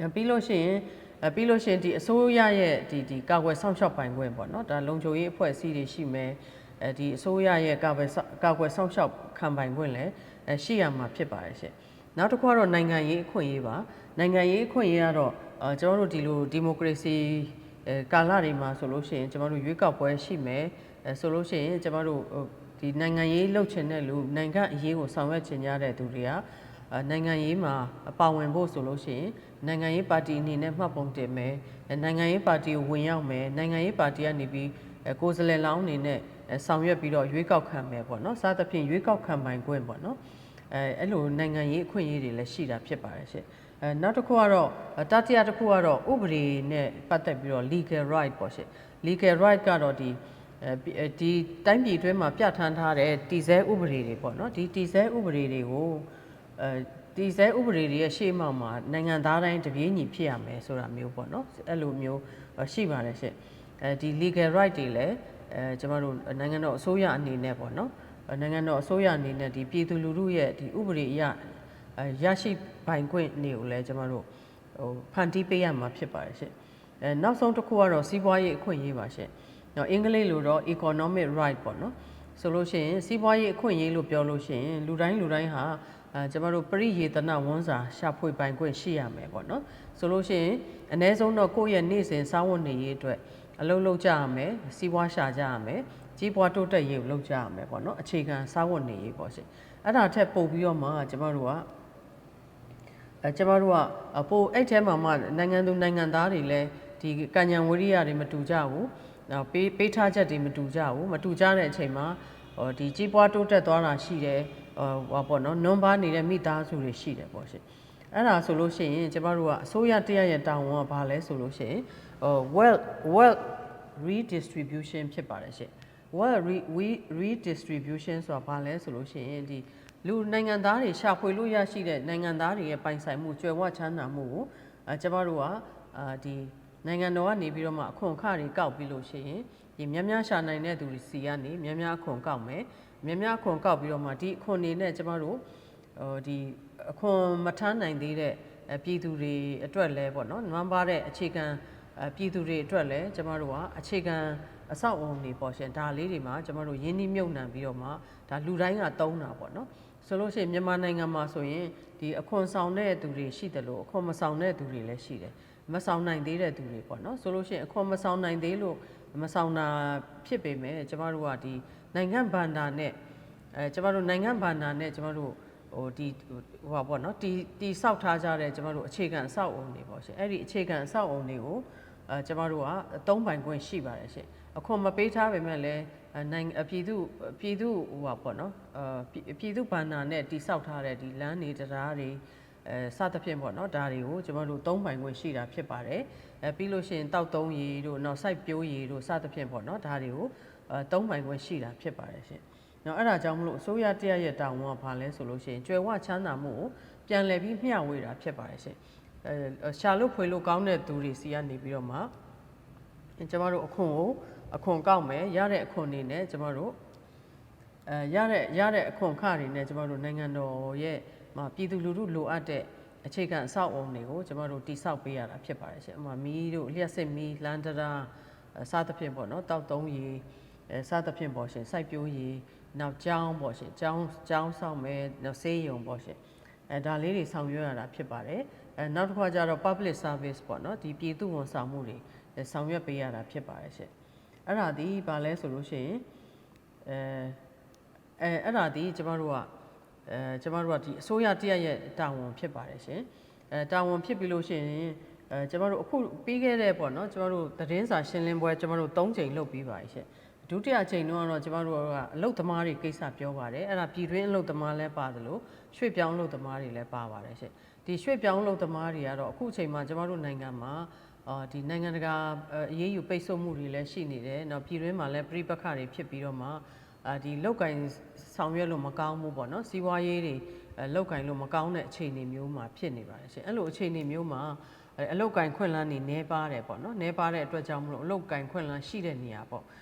အဲပြီးလို့ရှိရင်အဲပြီးလို့ရှိရင်ဒီအစိုးရရဲ့ဒီဒီကာကွယ်ဆောင်ရှောက်ပိုင်ခွင့်ပေါ့နော်ဒါလုံခြုံရေးအဖွဲ့အစည်းတွေရှိမယ်အဲဒီအစိုးရရဲ့ကာကွယ်ဆောင်ကာကွယ်ဆောင်ရှောက်ခံပိုင်ခွင့်လည်းအဲရှိရမှာဖြစ်ပါတယ်ရှင်နောက်တစ်ခုကတော့နိုင်ငံရေးအခွင့်အရေးပါနိုင်ငံရေးအခွင့်အရေးကတော့အဲကျွန်တော်တို့ဒီလိုဒီမိုကရေစီအဲကာလတွေမှာဆိုလို့ရှိရင်ကျွန်တော်တို့ရွေးကောက်ပွဲရှိမယ်အဲဆိုလို့ရှိရင်ကျွန်တော်တို့ဟိုဒီနိုင်ငံရေးလှုပ်ချင်တဲ့လူနိုင်ငံအရေးကိုဆောင်ရွက်ချင်ကြတဲ့သူတွေကအဲ နိုင်ငံရေးမှာပါဝင်ဖို့ဆိုလို့ရှိရင်နိုင်ငံရေးပါတီအနေနဲ့မှတ်ပုံတင်မယ်အဲနိုင်ငံရေးပါတီကိုဝင်ရောက်မယ်နိုင်ငံရေးပါတီကနေပြီးအဲကိုယ်စားလှယ်လောင်းအနေနဲ့အဲဆောင်ရွက်ပြီးတော့ရွေးကောက်ခံမယ်ပေါ့နော်စသဖြင့်ရွေးကောက်ခံပိုင်ခွင့်ပေါ့နော်အဲအဲ့လိုနိုင်ငံရေးအခွင့်အရေးတွေလည်းရှိတာဖြစ်ပါတယ်ရှင့်အဲနောက်တစ်ခုကတော့တတိယတစ်ခုကတော့ဥပဒေနဲ့ပတ်သက်ပြီးတော့ legal right ပေါ့ရှင့် legal right ကတော့ဒီအဲဒီတိုင်းပြည်အတွင်းမှာပြဋ္ဌာန်းထားတဲ့တည်ဆဲဥပဒေတွေပေါ့နော်ဒီတည်ဆဲဥပဒေတွေကို အဲတည်ဆဲဥပဒေတွေရဲ့ရှေ့မှောက်မှာနိုင်ငံသားတိုင်းတပြေးညီဖြစ်ရမယ်ဆိုတာမျိုးပေါ့နော်အဲ့လိုမျိုးရှိပါတယ်ရှင့်အဲဒီ legal right တွေလည်းအဲကျမတို့နိုင်ငံတော်အစိုးရအနေနဲ့ပေါ့နော်နိုင်ငံတော်အစိုးရအနေနဲ့ဒီပြည်သူလူထုရဲ့ဒီဥပဒေအရအဲရရှိပိုင်ခွင့်တွေကိုလည်းကျမတို့ဟိုဖန်တီးပေးရမှာဖြစ်ပါတယ်ရှင့်အဲနောက်ဆုံးတစ်ခုကတော့စီးပွားရေးအခွင့်အရေးပါရှင့်နော်အင်္ဂလိပ်လိုတော့ economic right ပေါ့နော်ဆိုလို့ရှိရင်စီးပွားရေးအခွင့်အရေးလို့ပြောလို့ရှိရင်လူတိုင်းလူတိုင်းဟာ အဲကျမတို့ပရိယေတနာဝန်စာရှာဖွေပိုင်ခွင့်ရှိရမယ်ပေါ့နော်ဆိုလို့ရှိရင်အ ਨੇ ဆုံးတော့ကိုယ့်ရဲ့နေ့စဉ်စားဝတ်နေရေးအတွက်အလုပ်လုပ်ကြရမယ်စီးပွားရှာကြရမယ်ကြီးပွားတိုးတက်ရေးကိုလုပ်ကြရမယ်ပေါ့နော်အခြေခံစားဝတ်နေရေးပေါ့ရှင်အဲ့ဒါထက်ပို့ပြီးတော့မှကျမတို့ကအဲကျမတို့ကပိုအဲ့ထဲမှာမှနိုင်ငံသူနိုင်ငံသားတွေလည်းဒီကံဉဏ်ဝရိယတွေမတူကြဘူးနောက်ပေးပေးထားချက်တွေမတူကြဘူးမတူကြတဲ့အချိန်မှာဟောဒီကြီးပွားတိုးတက်သွားတာရှိတယ် ဟောပေါ့နော်နွန်ပါနေတဲ့မိသားစုတွေရှိတယ်ပေါ့ရှင်အဲ့ဒါဆိုလို့ရှိရင်ကျမတို့ကအစိုးရတရရဲ့တာဝန်ကဘာလဲဆိုလို့ရှိရင်ဟို wealth wealth redistribution ဖြစ်ပါတယ်ရှင် wealth re, we redistribution ဆိုတာဘာလဲဆိုလို့ရှိရင်ဒီလူနိုင်ငံသားတွေရှာဖွေလို့ရရှိတဲ့နိုင်ငံသားတွေရဲ့ပိုင်ဆိုင်မှုကြွယ်ဝချမ်းသာမှုကိုအဲကျမတို့ကအာဒီနိုင်ငံတော်ကနေပြီးတော့မှအခွန်အခတွေကောက်ပြီးလို့ရှိရင်ဒီများများရှာနိုင်တဲ့သူတွေစီကနေများများအခွန်ကောက်မယ် များများအခွန်ကောက်ပြီးတော့မှဒီအခွန်တွေနဲ့ကျမတို့ဟိုဒီအခွန်မထမ်းနိုင်သေးတဲ့အဲပြည်သူတွေအတွက်လဲပေါ့နော်နွမ်းပါတဲ့အခြေခံအဲပြည်သူတွေအတွက်လဲကျမတို့ကအခြေခံအဆောက်အုံတွေပေါ့ရှင်ဒါလေးတွေမှာကျမတို့ရင်းနှီးမြုပ်နှံပြီးတော့မှဒါလူတိုင်းကတုံးတာပေါ့နော်ဆိုလို့ရှိရင်မြန်မာနိုင်ငံမှာဆိုရင်ဒီအခွန်ဆောင်တဲ့သူတွေရှိတယ်လို့အခွန်မဆောင်တဲ့သူတွေလည်းရှိတယ်မဆောင်နိုင်သေးတဲ့သူတွေပေါ့နော်ဆိုလို့ရှိရင်အခွန်မဆောင်နိုင်သေးလို့ မဆောင်တာဖြစ်ပေမဲ့ကျမတို့ကဒီနိုင်ငံဘန္တာနဲ့အဲကျမတို့နိုင်ငံဘန္တာနဲ့ကျမတို့ဟိုဒီဟိုပါပေါ့နော်တီတီဆောက်ထားကြတဲ့ကျမတို့အခြေခံအဆောက်အုံတွေပေါ့ရှင်အဲ့ဒီအခြေခံအဆောက်အုံတွေကိုအဲကျမတို့ကအသုံးပိုင်ခွင့်ရှိပါတယ်ရှင်အခွန်မပေးထားပေမဲ့လည်းနိုင်ငံပြည်သူပြည်သူဟိုပါပေါ့နော်အာပြည်သူဘန္နာနဲ့တိဆောက်ထားတဲ့ဒီလမ်းတွေတရားတွေ အဲစသဖြင့်ပေါ့နော်ဒါတွေကိုကျမတို့သုံးပိုင်ခွင့်ရှိတာဖြစ်ပါတယ်အဲပြီးလို့ရှိရင်တောက်သုံးရည်တို့နောက်စိုက်ပျိုးရည်တို့စသဖြင့်ပေါ့နော်ဒါတွေကိုအဲသုံးပိုင်ခွင့်ရှိတာဖြစ်ပါတယ်ရှင်နော်အဲ့ဒါကြောင့်မလို့အစိုးရတရရဲ့တာဝန်ကဘာလဲဆိုလို့ရှိရင်ကျွယ်ဝချမ်းသာမှုကိုပြန်လည်ပြီးမျှဝေတာဖြစ်ပါတယ်ရှင်အဲရှာလို့ဖွေလို့ကောင်းတဲ့သူတွေစီကနေပြီးတော့မှကျမတို့အခွန်ကိုအခွန်ကောက်မယ်ရတဲ့အခွန်တွေနဲ့ကျမတို့အဲရတဲ့ရတဲ့အခွန်ခတွေနဲ့ကျမတို့နိုင်ငံတော်ရဲ့ မှာပြည်သူလူထုလိုအပ်တဲ့အခြေခံအဆောက်အအုံတွေကိုကျမတို့တိဆောက်ပေးရတာဖြစ်ပါတယ်ရှင်။အမှမီးတို့လျှက်စစ်မီးလန်တရာစားသဖြင့်ပေါ့နော်တောက်သုံးရီအဲစားသဖြင့်ပေါ့ရှင်စိုက်ပျိုးရီနောက်ကျောင်းပေါ့ရှင်ကျောင်းကျောင်းဆောင်မယ်နောက်ဆေးရုံပေါ့ရှင်အဲဒါလေးတွေဆောင်ရွက်ရတာဖြစ်ပါတယ်အဲနောက်တစ်ခါကျတော့ public service ပေါ့နော်ဒီပြည်သူ့ဝန်ဆောင်မှုတွေဆောင်ရွက်ပေးရတာဖြစ်ပါတယ်ရှင်အဲ့ဒါဒီဘာလဲဆိုလို့ရှိရင်အဲအဲအဲ့ဒါဒီကျမတို့က အဲကျမတို့ကဒီအစိုးရတရက်ရဲ့တာဝန်ဖြစ်ပါတယ်ရှင်အဲတာဝန်ဖြစ်ပြီလို့ရှိရင်အဲကျမတို့အခုပြီးခဲ့တဲ့ပေါ့နော်ကျမတို့သတင်းစာရှင်းလင်းပွဲကျမတို့၃ချိန်လုပ်ပြီးပါရှင်ဒုတိယချိန်တုန်းကတော့ကျမတို့ကအလုတ်သမားတွေကိစ္စပြောပါတယ်အဲ့ဒါပြည်တွင်းအလုတ်သမားလည်းပါတယ်လို့ရွှေ့ပြောင်းအလုတ်သမားတွေလည်းပါပါတယ်ရှင်ဒီရွှေ့ပြောင်းအလုတ်သမားတွေကတော့အခုချိန်မှာကျမတို့နိုင်ငံမှာအာဒီနိုင်ငံတကာအရေးယူပိတ်ဆို့မှုတွေလည်းရှိနေတယ်။နောက်ပြည်တွင်းမှာလည်းပြိပခါတွေဖြစ်ပြီးတော့မှ အာဒီလောက်ကင်ဆောင်ရွက်လို့မကောင်းဘူးပေါ့နော်။စီးပွားရေးတွေလောက်ကင်လို့မကောင်းတဲ့အခြေအနေမျိုးမှာဖြစ်နေပါတယ်ရှင်။အဲ့လိုအခြေအနေမျိုးမှာအလောက်ကင်ခွင့်လန်းနေနေပါတယ်ပေါ့နော်။နေပါတဲ့အတွက်ကြောင့်မလို့အလောက်ကင်ခွင့်လန်းရှိတဲ့နေရာပေါ့။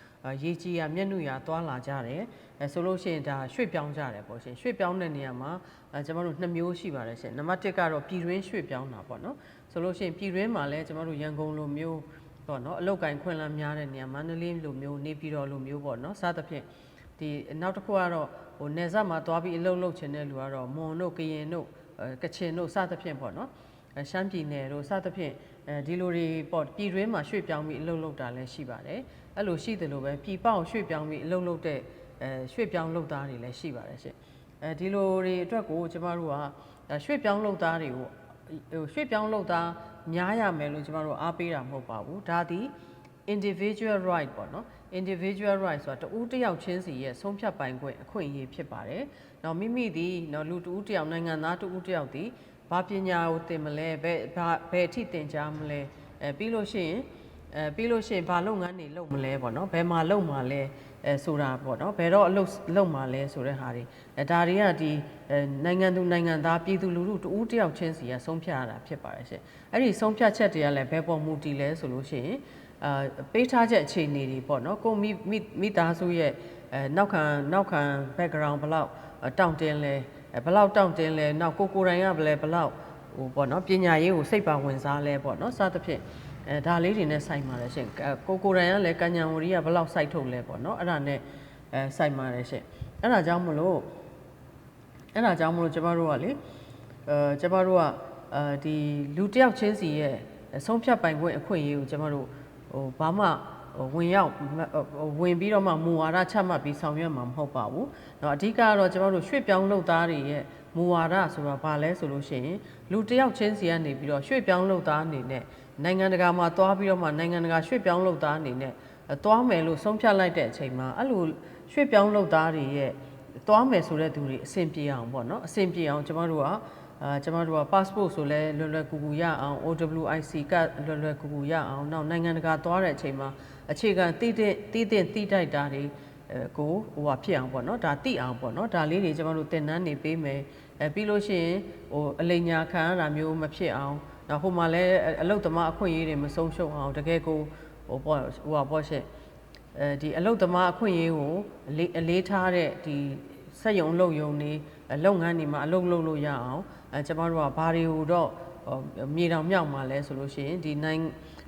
ရေကြီးရမျက်နှာရသွားလာကြတယ်အဲဆိုလို့ရှိရင်ဒါရွှေ့ပြောင်းကြတယ်ပေါ့ရှင်ရွှေ့ပြောင်းတဲ့နေရာမှာအဲကျွန်တော်တို့နှစ်မျိုးရှိပါတယ်ရှင်နံပါတ်1ကတော့ပြည်တွင်းရွှေ့ပြောင်းတာပေါ့နော်ဆိုဆိုလို့ရှိရင်ပြည်တွင်းမှာလည်းကျမတို့ရန်ကုန်လိုမျိုးပေါ့နော်အလောက်ကင်ခွင့်လန်းများတဲ့နေရာမန္တလေးလိုမျိုးနေပြည်တော်လိုမျိုးပေါ့နော်စသဖြင့် ဒီနောက်တစ်ခုကတော့ဟိုနေဆက်မှာသွားပြီးအလုပ်လုပ်ချင်တဲ့လူကတော့မွန်တို့ကရင်တို့အဲကချင်တို့စသဖြင့်ပေါ့နော်အဲရှမ်းပြည်နယ်တို့စသဖြင့်အဲဒီလိုတွေပေါ့ပြည်တွင်းမှာရွှေ့ပြောင်းပြီးအလုပ်လုပ်တာလည်းရှိပါတယ်အဲ့လိုရှိတယ်လို့ပဲပြည်ပအောင်ရွှေ့ပြောင်းပြီးအလုပ်လုပ်တဲ့အဲရွှေ့ပြောင်းလုပ်သားတွေလည်းရှိပါတယ်ရှင်အဲဒီလိုတွေအတွက်ကိုကျမတို့ကအဲရွှေ့ပြောင်းလုပ်သားတွေကိုဟိုရွှေ့ပြောင်းလုပ်သားများရမယ်လို့ကျမတို့အားပေးတာမဟုတ်ပါဘူးဒါသည် individual right ပေါ့နော် individual right ဆိုတာတဦးတစ်ယောက်ချင်းစီရဲ့ဆုံးဖြတ်ပိုင်ခွင့်အခွင့်အရေးဖြစ်ပါတယ်။နောက်မိမိသည်နော်လူတဦးတစ်ယောက်နိုင်ငံသားတဦးတစ်ယောက်သည်ဘာပညာကိုသင်မလဲဘယ်ဘာဘယ်အထိသင်ကြားမလဲအဲပြီးလို့ရှိရင်အဲပြီးလို့ရှိရင်ဘာလုပ်ငန်းတွေလုပ်မလဲပေါ့နော်ဘယ်မှာလုပ်မှာလဲအဲဆိုတာပေါ့နော်ဘယ်တော့အလုပ်လုပ်မှာလဲဆိုတဲ့ဟာတွေအဲဒါတွေကဒီအဲနိုင်ငံသူနိုင်ငံသားပြည်သူလူထုတဦးတစ်ယောက်ချင်းစီကဆုံးဖြတ်ရတာဖြစ်ပါတယ်ရှင်အဲ့ဒီဆုံးဖြတ်ချက်တွေကလည်းဘယ်ပေါ်မူတည်လဲဆိုလို့ရှိရင် အာပေးထားချက်အခြေအနေတွေပေါ့နော်ကိုမိမိမိသားစုရဲ့အဲနောက်ခံနောက်ခံ background ဘယ်လောက်တောင့်တင်းလဲအဲဘယ်လောက်တောင့်တင်းလဲနောက်ကိုကိုယ်တိုင်ကဘယ်လဲဘယ်လောက်ဟိုပေါ့နော်ပညာရေးကိုစိတ်ပါဝင်စားလဲပေါ့နော်စသဖြင့်အဲဒါလေးတွေနဲ့စိုက်ပါတယ်ရှင်အဲကိုကိုယ်တိုင်ကလည်းကညံဝရီကဘယ်လောက်စိုက်ထုတ်လဲပေါ့နော်အဲ့ဒါနဲ့အဲစိုက်ပါတယ်ရှင်အဲ့ဒါကြောင့်မလို့အဲ့ဒါကြောင့်မလို့ကျမတို့ကလေအဲကျမတို့ကအဲဒီလူတစ်ယောက်ချင်းစီရဲ့ဆုံးဖြတ်ပိုင်ခွင့်အခွင့်အရေးကိုကျမတို့ ဟိုဘာမှဟိုဝင်ရောက်ဟိုဝင်ပြီးတော့မှမူဝါဒချမှတ်ပြီးဆောင်ရွက်မှာမဟုတ်ပါဘူး။တော့အဓိကကတော့ကျမတို့ရွှေ့ပြောင်းလုပ်သားတွေရဲ့မူဝါဒဆိုတာဘာလဲဆိုလို့ရှိရင်လူတစ်ယောက်ချင်းစီကနေပြီးတော့ရွှေ့ပြောင်းလုပ်သားအနေနဲ့နိုင်ငံတကာမှာသွားပြီးတော့မှနိုင်ငံတကာရွှေ့ပြောင်းလုပ်သားအနေနဲ့သွားမယ်လို့ဆုံးဖြတ်လိုက်တဲ့အချိန်မှာအဲ့လိုရွှေ့ပြောင်းလုပ်သားတွေရဲ့သွားမယ်ဆိုတဲ့သူတွေအဆင်ပြေအောင်ပေါ့နော်အဆင်ပြေအောင်ကျမတို့က အာကျမတို့က passport ဆိုလဲလွယ်လွယ်ကူကူရအောင် OWIC ကလွယ်လွယ်ကူကူရအောင်နောက်နိုင်ငံတကာသွားတဲ့အချိန်မှာအခြေခံတည်တဲ့တည်တဲ့တည်တိုက်တာတွေအဲကိုဟိုဟာဖြစ်အောင်ပေါ့နော်ဒါတိအောင်ပေါ့နော်ဒါလေးတွေကျမတို့သင်တန်းနေပေးမယ်အဲပြီးလို့ရှိရင်ဟိုအလိညာခံရတာမျိုးမဖြစ်အောင်နောက်ဟိုမှာလည်းအလုတ်သမားအခွင့်အရေးတွေမဆုံးရှုံးအောင်တကယ်ကိုဟိုပေါ့ဟိုဟာပေါ့ရှင့်အဲဒီအလုတ်သမားအခွင့်အရေးကိုအလေးအလေးထားတဲ့ဒီစက်ရုံလုပ်ရုံနေ လုပ်ငန်းတွေမှာအလုပ်လုပ်လို့ရအောင်အဲကျမတို့ကဘာတွေကိုတော့ဟိုမြေတောင်မြောက်မှာလဲဆိုလို့ရှိရင်ဒီနိုင်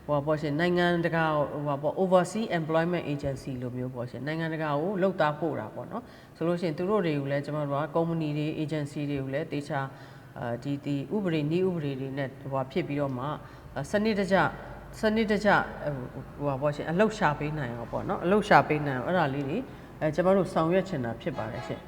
ဟိုပါပေါ့ရှင်နိုင်ငံတကာဟိုပါပေါ့ overseas employment agency လို့မျိုးပေါ့ရှင်နိုင်ငံတကာကိုလောက်သားပို့တာပေါ့နော်ဆိုလို့ရှိရင်သူတို့တွေကိုလည်းကျမတို့က company တွေ agency တွေကိုလည်းတေချာအာဒီဒီဥပဒေနည်းဥပဒေတွေနဲ့ဟိုပါဖြစ်ပြီးတော့မှစနစ်တကျစနစ်တကျဟိုဟာပေါ့ရှင်အလုတ်ရှာပေးနိုင်အောင်ပေါ့နော်အလုတ်ရှာပေးနိုင်အောင်အဲ့ဒါလေးတွေအဲကျမတို့ဆောင်ရွက်ချင်တာဖြစ်ပါတယ်ရှင်